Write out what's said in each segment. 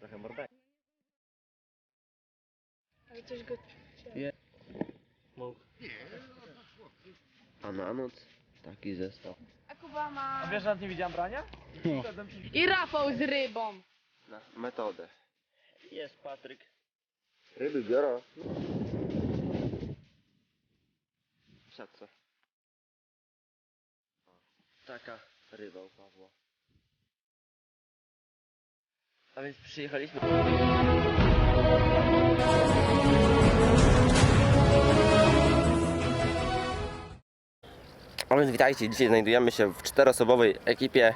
Trochę mordek. Ale coś go... A na noc taki zestaw. A Kuba ma... A wiesz, że nie widziałem brania? I Rafał z rybą. Na metodę. Jest Patryk. Ryby biorą. Przed co? Taka ryba u Pawła. A więc przyjechaliśmy. A więc witajcie, dzisiaj znajdujemy się w czteroosobowej ekipie.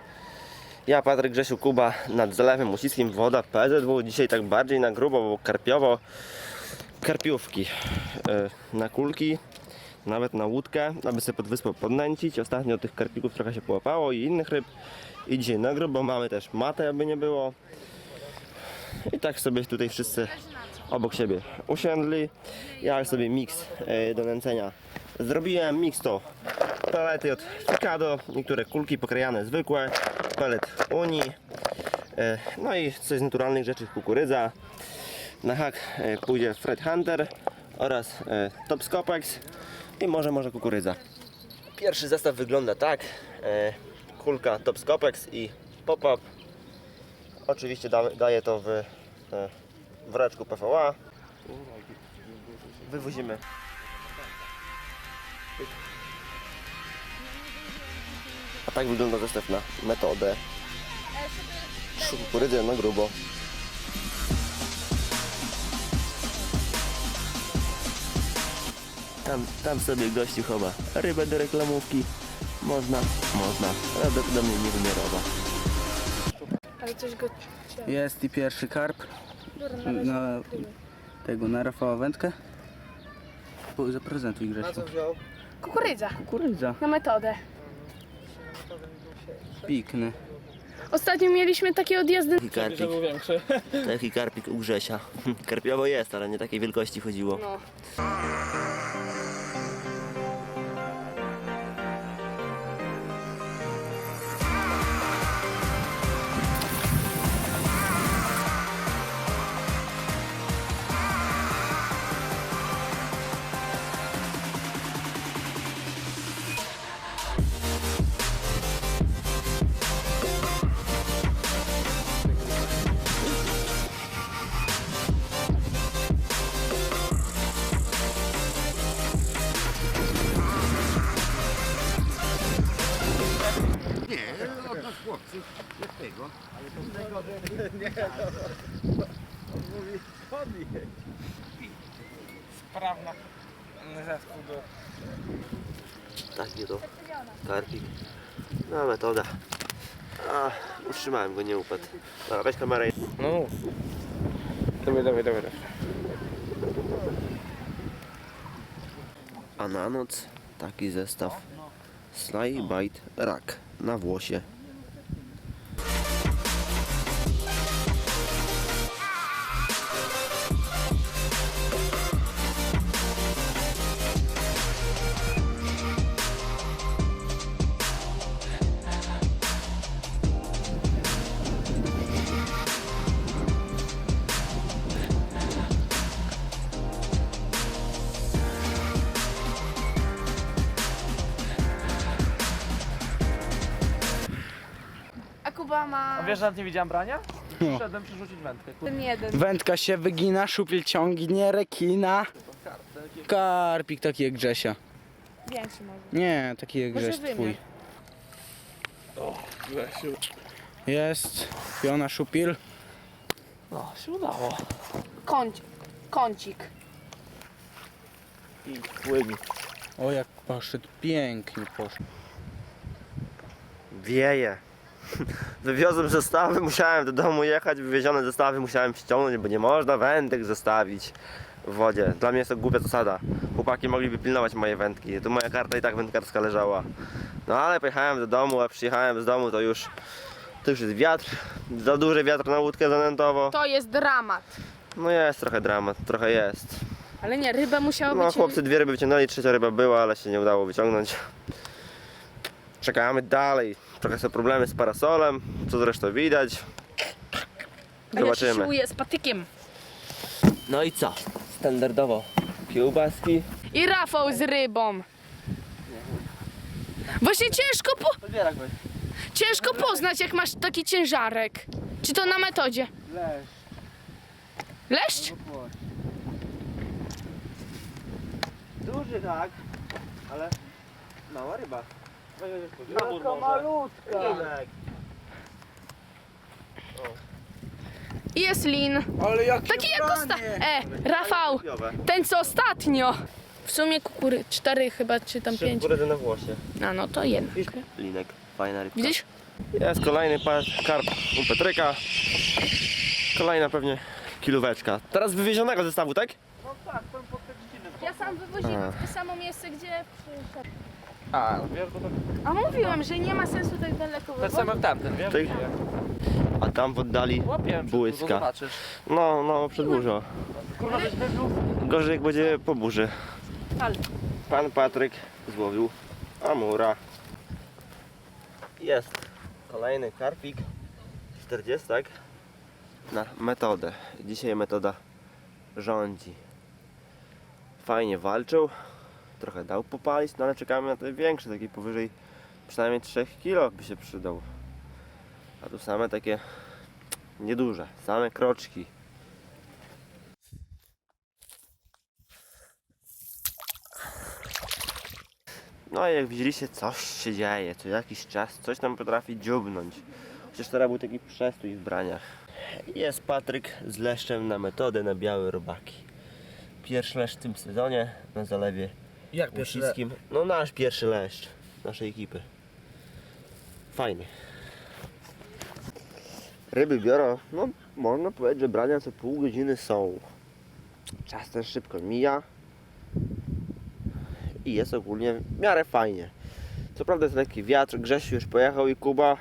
Ja, Patryk, Grzesiu, Kuba nad zalewem musickim, woda PZW. Dzisiaj tak bardziej na grubo, bo karpiowo. Karpiówki e, na kulki, nawet na łódkę, aby sobie pod wyspę podnęcić. Ostatnio tych karpików trochę się połapało i innych ryb. I dzisiaj na grubo mamy też matę, aby nie było. I tak sobie tutaj wszyscy obok siebie usiądli. Ja sobie miks e, do nęcenia zrobiłem. Miks to pelety od Mikado, niektóre kulki pokrajane zwykłe, pelet Uni, e, no i coś z naturalnych rzeczy kukurydza. Na hak e, pójdzie Fred Hunter oraz e, Top Scopex i może może kukurydza. Pierwszy zestaw wygląda tak. Kulka Top Scopex i pop-up. Oczywiście da, daję to w e, woreczku PVA. Wywozimy A tak wygląda zestaw na metodę. Trzy na grubo. Tam, tam sobie gościu chowa rybę do reklamówki. Można, można. Prawdopodobnie niewymiarowa. Ale coś go... Jest i pierwszy karp Dobra, na na tego, na Rafała Wędkę. Po- Zaprezentuj Grzesiu. Kukurydza. Kukurydza. Na metodę. Pikny. Ostatnio mieliśmy takie odjazdy... Taki karpik, większy. taki karpik u Grzesia. Karpiowo jest, ale nie takiej wielkości chodziło. No. Sprawna. Zespół do... Taki to karpik. No metoda. A, utrzymałem go, nie upadł. Dobra, weź kamerę. No dawaj, dawaj. dawaj. A na noc taki zestaw Sly Bite Rak na włosie. Ma... A wiesz, że nawet nie widziałem brania? Szedłem przerzucić wędkę. Kurde. Ten jeden. Wędka się wygina, szupiel ciągnie, rekina. Karpik taki jak Grzesia. Większy może. Nie, taki jak Może Grześ wymiar. twój. Jest, piona szupiel. No, się udało. Kącik. Kącik. I płynie. O jak poszedł, pięknie poszedł. Wieje. Wywiozłem zestawy, musiałem do domu jechać, wywiezione zestawy musiałem ściągnąć, bo nie można wędek zostawić w wodzie. Dla mnie jest to głupia zasada. Chłopaki mogliby pilnować moje wędki. Tu moja karta i tak wędkarska leżała. No ale pojechałem do domu, a przyjechałem z domu to już to już jest wiatr. Za duży wiatr na łódkę zanętowo. To jest dramat. No jest trochę dramat, trochę jest. Ale nie, ryba musiała No być... chłopcy dwie ryby wyciągnęli, trzecia ryba była, ale się nie udało wyciągnąć. Czekamy dalej. Trochę są problemy z parasolem, co zresztą widać. Ja się Zobaczymy. siłuję z patykiem. No i co? Standardowo kiełbaski. I Rafał z rybą. Właśnie ciężko, po, ciężko poznać, jak masz taki ciężarek. Czy to na metodzie? Leż. Leszcz? Duży tak, ale mała ryba. Taka malutka. I jest lin. Ale Taki jak osta... E, Rafał, ten co ostatnio. W sumie kukury, cztery chyba, czy tam pięć. Kukurydzy na włosie. A no to jednak. Linek, fajna rybka. Widzisz? Jest kolejny par karp u Petryka. Kolejna pewnie kilóweczka. Teraz wywiezionego zestawu, tak? Ja sam wywoziłem w to samo miejsce, gdzie przyszedł. A, wiesz, bo to A mówiłem, że nie ma sensu tak daleko ten wywozić. sam jak tamten, wiesz? Ty- A tam w oddali Łapiłem Błyska. zobaczysz. No, no, przed burzą. Kurwa, żeś wybił? Gorzej jak będzie po burzy. Ale. Pan Patryk złowił amura. Jest kolejny karpik 40 na metodę. Dzisiaj metoda rządzi. Fajnie walczył, trochę dał popalić, no ale czekamy na ten większy, taki powyżej przynajmniej 3 kg by się przydał. A tu same takie nieduże, same kroczki. No i jak widzieliście, coś się dzieje, co jakiś czas coś tam potrafi dziubnąć. Chociaż teraz był taki przestój w braniach. Jest Patryk z leszczem na metodę na białe robaki. Pierwszy leszcz w tym sezonie na zalewie Jak Łusickim. No nasz pierwszy leszcz naszej ekipy. Fajny. Ryby biorą, no można powiedzieć, że brania co pół godziny są. Czas też szybko mija. I jest ogólnie w miarę fajnie. Co prawda jest lekki wiatr, Grzesiu już pojechał i Kuba,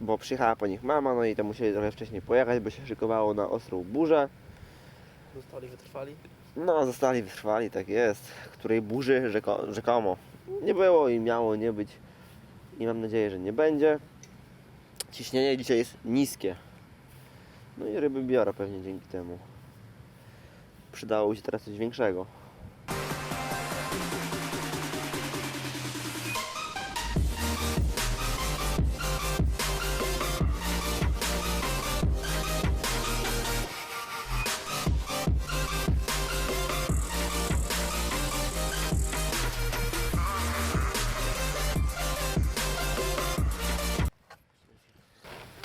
bo przyjechała po nich mama, no i to musieli trochę wcześniej pojechać, bo się szykowało na ostrą burzę. Zostali, wytrwali? No, zostali wytrwali, tak jest. Której burzy rzeko, rzekomo nie było i miało nie być. I mam nadzieję, że nie będzie. Ciśnienie dzisiaj jest niskie. No i ryby biorę pewnie dzięki temu. Przydało się teraz coś większego.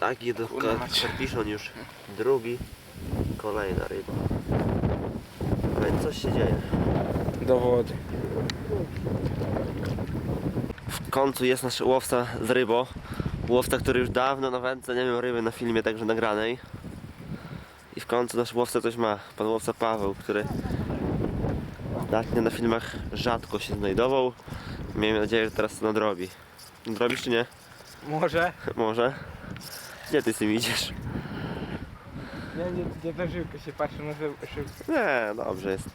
Tak, jeden karpiszon już drugi. Kolejna ryba. Więc coś się dzieje. Do wody. W końcu jest nasz łowca z rybą. Łowca, który już dawno na wędce nie miał ryby na filmie także nagranej. I w końcu nasz łowca coś ma. Pan łowca Paweł, który ostatnio na filmach rzadko się znajdował. Miejmy nadzieję, że teraz to nadrobi. Nadrobisz czy nie? Może. Może. Gdzie ty z tym idziesz? Nie, nie, nie na żyłkę się patrzę na żyłkę. Nie, dobrze jest.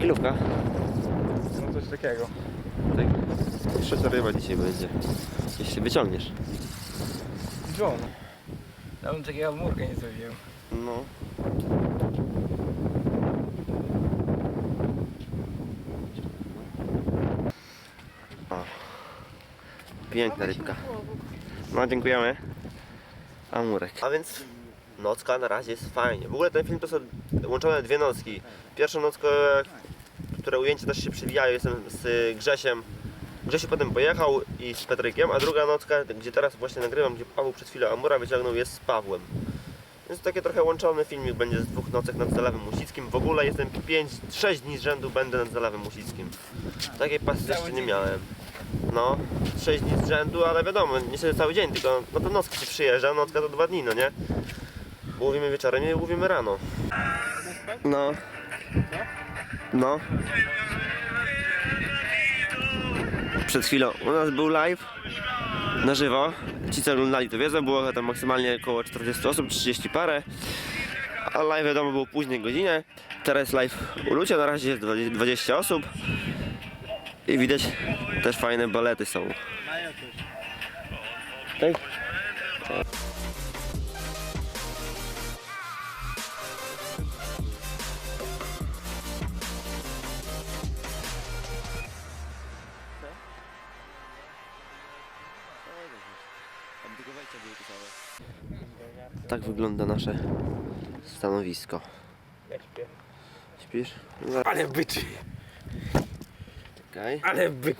Kilówka. No coś takiego. Tak. Trzecia ryba dzisiaj będzie. Jeśli wyciągniesz. John. Ja bym takiego murka nie zrobił. No. O. Piękna rybka. No, dziękujemy. Amurek. A więc nocka na razie jest fajnie. W ogóle ten film to są łączone dwie nocki. Pierwszą nockę, które ujęcia też się przewijają, jestem z Grzesiem. Grzesiu potem pojechał i z Petrykiem, a druga nocka, gdzie teraz właśnie nagrywam, gdzie Paweł przed chwilą Amura wyciągnął, jest z Pawłem. Więc taki trochę łączony filmik będzie z dwóch nocek nad Zalewem Musickim. W ogóle jestem 5, 6 dni z rzędu będę nad Zalewem Musickim. Takiej pasji jeszcze nie miałem. No, 6 dni z rzędu, ale wiadomo, nie cały dzień, tylko no to nocka się przyjeżdża, nocka to dwa dni, no nie? Bo łowimy wieczorem i łowimy rano. No. No. Przed chwilą u nas był live na żywo. Ci co oglądali to wiedzą, było tam maksymalnie około 40 osób, 30 parę. A live wiadomo było później godzinie. Teraz live u Lucia, na razie jest 20 osób. I widać też fajne balety są. Tak? Tak wygląda nasze stanowisko. Ja śpię. Śpisz? Ale byczy, Ale byk.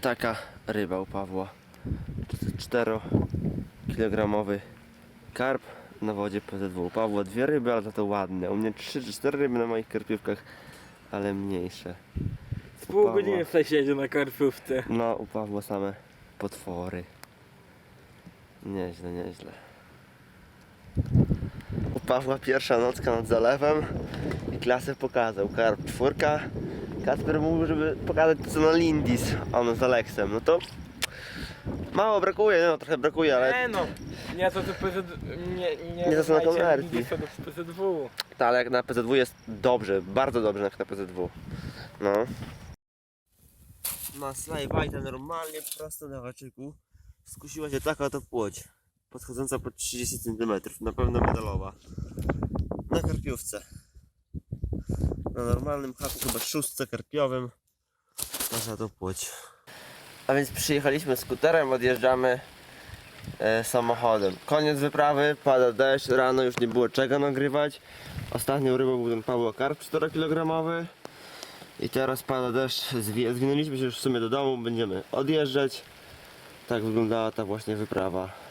Taka ryba u Pawła. 4-kilogramowy karp na wodzie PZW. U Pawła dwie ryby, ale za to ładne. U mnie 3 czy 4 ryby na moich karpiówkach, ale mniejsze. Z pół Pawła. godziny w siedział na karpiówce. No, u Pawła same potwory. Nieźle, nieźle. U Pawła pierwsza nocka nad zalewem i klasę pokazał. Karp czwórka. Kasper mówił, żeby pokazać to co na Lindis, a on z Aleksem. No to mało brakuje, no trochę brakuje, ale, Nie no, nie to co PZ... Nie, nie, Nie to co na do PZW. ta, ale jak na PZW jest dobrze, bardzo dobrze jak na PZW. No. Masla i wajta normalnie prosto na haczyku. Skusiła się taka to płoć. Podchodząca pod 30 cm, na pewno medalowa. Na karpiówce. Na normalnym haku, chyba szóstce karpiowym. Można to płoć. A więc przyjechaliśmy skuterem, odjeżdżamy e, samochodem. Koniec wyprawy, pada deszcz, rano już nie było czego nagrywać. Ostatnią rybą był ten Pawło Karp 4 kg. I teraz pada deszcz, zwi- zwinęliśmy się już w sumie do domu, będziemy odjeżdżać. Tak wyglądała ta właśnie wyprawa.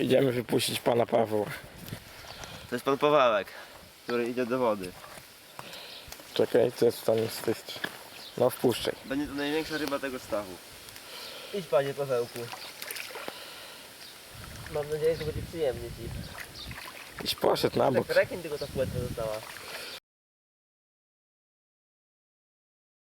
Idziemy wypuścić pana Pawła. To jest pan Pawełek, który idzie do wody. Czekaj, co jest tam z tej strony? No wpuszczaj. Będzie to największa ryba tego stawu. Idź panie Pawełku. Mam nadzieję, że będzie przyjemnie ci. Iś poszedł na bok. Tak rekin tylko ta płetwa została.